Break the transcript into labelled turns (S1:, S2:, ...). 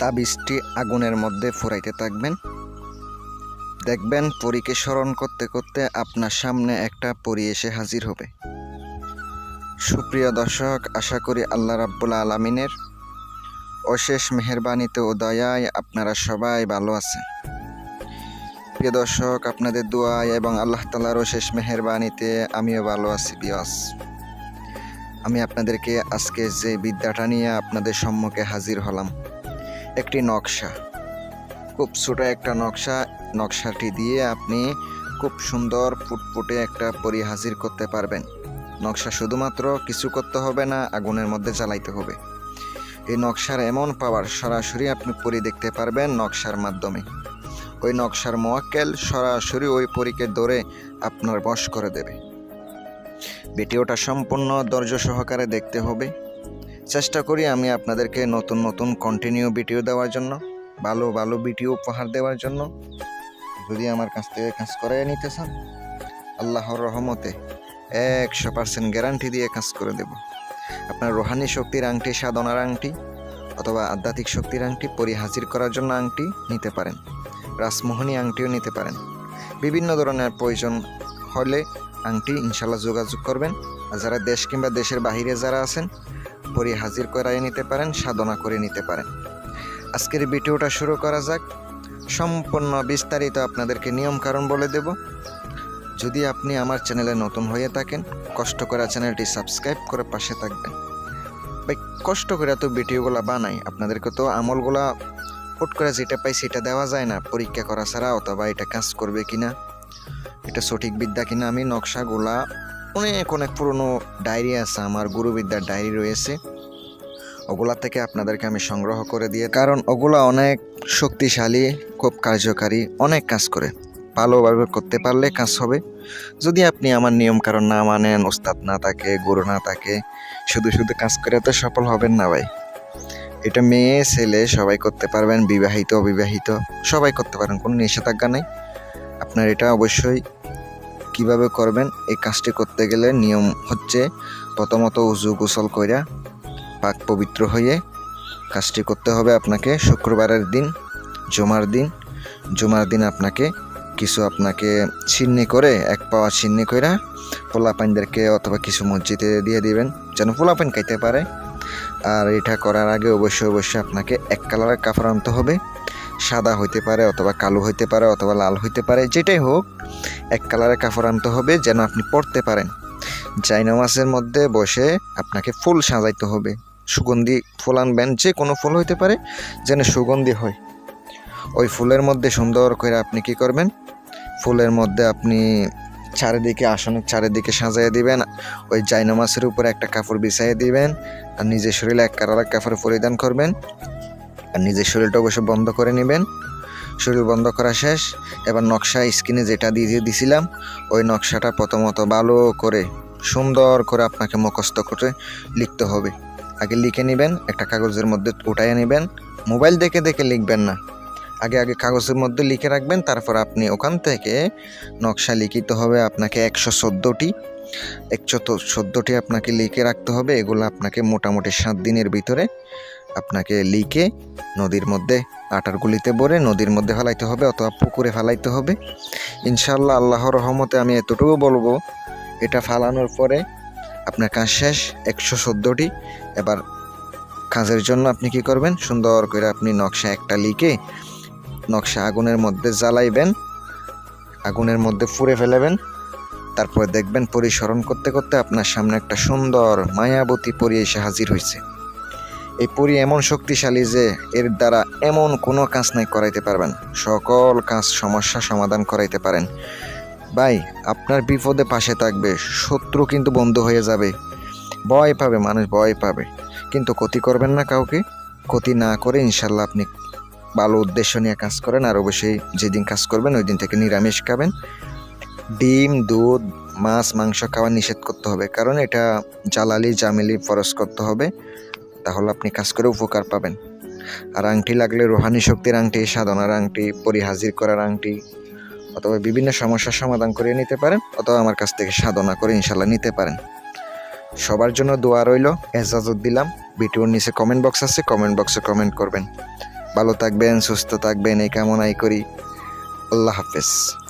S1: তাবিজটি আগুনের মধ্যে ফুরাইতে থাকবেন। দেখবেন পরীকে স্মরণ করতে করতে আপনার সামনে একটা পরী এসে হাজির হবে। সুপ্রিয় দর্শক, আশা করি আল্লাহ রাব্বুল আলমিনের অশেষ মেহরবানিতে ও দয়ায় আপনারা সবাই ভালো আছেন। প্রিয় দর্শক, আপনাদের দোয়ায় এবং আল্লাহ তালার অশেষ মেহরবানিতে আমিও ভালো আছি, বিয়াস। আমি আপনাদেরকে আজকে যে বিদ্যাটা নিয়ে আপনাদের সম্মুখে হাজির হলাম একটি নকশা। খুব ছোট একটা নকশা। নকশাটি দিয়ে আপনি খুব সুন্দর ফুটফুটে একটা পরি হাজির করতে পারবেন। নকশা শুধুমাত্র কিছু করতে হবে না, আগুনের মধ্যে জ্বালাইতে হবে। এই নকশার এমন পাওয়ার সরাসরি আপনি পরি দেখতে পারবেন নকশার মাধ্যমে। ওই নকশার মোয়াক্কেল সরাসরি ওই পরীকে ধরে আপনার বশ করে দেবে। ভিডিওটা সম্পূর্ণ ধৈর্য সহকারে দেখতে হবে। চেষ্টা করি আমি আপনাদেরকে নতুন নতুন কন্টিনিউ ভিডিও দেওয়ার জন্য, ভালো ভালো ভিডিও উপহার দেওয়ার জন্য। যদি আমার কাছ থেকে কাজ করাই নিতে চান, আল্লাহর রহমতে একশো পার্সেন্ট গ্যারান্টি দিয়ে কাজ করে দেব। আপনার রোহানি শক্তির আংটি, সাধনার আংটি অথবা আধ্যাত্মিক শক্তির আংটি পরি হাজির করার জন্য আংটি নিতে পারেন। রাসমোহনী আংটিও নিতে পারেন। বিভিন্ন ধরনের প্রয়োজন হলে আংটি ইনশাল্লাহ যোগাযোগ করবেন। আর যারা দেশ কিংবা দেশের বাহিরে যারা আছেন পরি হাজির করাই নিতে পারেন, সাধনা করে নিতে পারেন। আজকের ভিডিওটা শুরু করা যাক। সম্পূর্ণ বিস্তারিত আপনাদেরকে নিয়ম কারণ বলে দেব। যদি আপনি আমার চ্যানেলে নতুন হয়ে থাকেন, কষ্ট করা চ্যানেলটি সাবস্ক্রাইব করে পাশে থাকবেন। ভাই, কষ্ট করে তো ভিডিওগুলো বানাই, আপনাদেরকে তো আমলগুলা ফুট করে যেটা পাই সেটা দেওয়া যায় না। পরীক্ষা করা ছাড়া অথবা এটা কাজ করবে কিনা, এটা সঠিক বিদ্যা কিনা, আমি নকশাগুলা অনেক অনেক পুরনো ডায়েরি আছে, আমার গুরুবিদ্যার ডায়েরি রয়েছে। ওগুলা থেকে আপনাদেরকে আমি সংগ্রহ করে দিয়ে, কারণ ওগুলা অনেক শক্তিশালী, খুব কার্যকারী, অনেক কাজ করে। ভালোভাবে করতে পারলে কাজ হবে। যদি আপনি আমার নিয়ম কারণ না মানেন, ওস্তাদ না থাকে, গুরু না থাকে, শুধু শুধু কাজ করে তো সফল হবেন না ভাই। এটা মেয়ে, ছেলে, সবাই করতে পারবেন, বিবাহিত, অবিবাহিত, সবাই করতে পারেন, কোনো নিষেধাজ্ঞা নেই। আপনার এটা অবশ্যই কীভাবে করবেন, এই কাজটি করতে গেলে নিয়ম হচ্ছে প্রথমত উজু গোসল কইরা পাক পবিত্র হয়ে কাজটি করতে হবে আপনাকে শুক্রবারের দিন, জমার দিন। জমার দিন আপনাকে কিছু আপনাকে ছিন্নি করে, এক পাওয়া ছিন্নি কইরা পোলাপাইনদেরকে অথবা কিছু মসজিদে দিয়ে দিবেন, যেন পোলাপাইন খাইতে পারে। আর এটা করার আগে অবশ্যই অবশ্যই আপনাকে এক কালারের কাপড় আনতে হবে। সাদা হইতে পারে অথবা কালো হইতে পারে অথবা লাল হইতে পারে, যেটাই হোক, এক কালারের কাপড় আনতে হবে যেন আপনি পড়তে পারেন। জাইনামাসের মধ্যে বসে আপনাকে ফুল সাজাইতে হবে। সুগন্ধি ফুল আনবেন, যে কোনো ফুল হইতে পারে যেন সুগন্ধি হয়। ওই ফুলের মধ্যে সুন্দর করে আপনি কি করবেন? ফুলের মধ্যে আপনি চারিদিকে আসনের চারিদিকে সাজাইয়ে দিবেন, ওই জাইনামাসের উপরে একটা কাপড় বিছাইয়ে দিবেন, আর নিজের শরীরে এক কালার কাপড় পরিধান করবেন। আর নিজের শরীরটা অবশ্য বন্ধ করে নেবেন। শরীর বন্ধ করা শেষ। এবার নকশা স্ক্রিনে যেটা দিয়ে দিছিলাম, ওই নকশাটা প্রথমত ভালো করে, সুন্দর করে আপনাকে মুখস্থ করে লিখতে হবে। আগে লিখে নেবেন, একটা কাগজের মধ্যে উঠাইয়ে নেবেন। মোবাইল দেখে দেখে লিখবেন না। আগে আগে কাগজের মধ্যে লিখে রাখবেন, তারপর আপনি ওখান থেকে নকশা লিখিত হবে আপনাকে একশো চোদ্দোটি। একশো চোদ্দোটি আপনাকে লিখে রাখতে হবে, এগুলো আপনাকে মোটামুটি সাত দিনের ভিতরে আপনাকে লিখে নদীর মধ্যে, আটার গুলিতে ভরে নদীর মধ্যে ফেলাইতে হবে অথবা পুকুরে ফেলাইতে হবে। ইনশাল্লাহ আল্লাহর রহমতে আমি এতটুকু বলব, এটা ফালানোর পরে আপনার কাজ শেষ, একশো চোদ্দোটি। এবার কাজের জন্য আপনি কি করবেন? সুন্দর করে আপনি নকশা একটা লিখে নকশা আগুনের মধ্যে জ্বালাইবেন, আগুনের মধ্যে ফুড়ে ফেলেবেন। তারপরে দেখবেন পরিসরণ করতে করতে আপনার সামনে একটা সুন্দর মায়াবতী পরি এসে হাজির হয়েছে এই পরি এমন শক্তিশালী যে এর দ্বারা এমন কোনো কাজ নাই করাইতে পারবেন। সকল কাজ সমস্যা সমাধান করাইতে পারেন। ভাই, আপনার বিপদে পাশে থাকবে, শত্রু কিন্তু বন্ধ হয়ে যাবে। ভয় পাবে, মানুষ ভয় পাবে। কিন্তু ক্ষতি করবেন না কাউকে। ক্ষতি না করে ইনশাল্লাহ আপনি ভালো উদ্দেশ্য নিয়ে কাজ করেন আর অবশ্যই যেদিন কাজ করবেন ওই দিন থেকে নিরামিষ খাবেন। ডিম, দুধ, মাছ, মাংস খাওয়া নিষেধ করতে হবে। কারণ এটা জালালি জামিলি ফরজ করতে হবে। তাহলে আপনি কাজ করে উপকার পাবেন। আর আংটি লাগলে রোহানি শক্তির আংটি, সাধনার আংটি, পরিহাজির করার আংটি, অথবা বিভিন্ন সমস্যার সমাধান করে নিতে পারেন, অথবা আমার কাছ থেকে সাধনা করে ইনশাল্লাহ নিতে পারেন। সবার জন্য দোয়া রইল, এজাজত দিলাম। ভিডিওর নিচে কমেন্ট বক্স আছে কমেন্ট বক্সে কমেন্ট করবেন। ভালো থাকবেন, সুস্থ থাকবেন, এই কামনাই করি। আল্লাহ হাফেজ।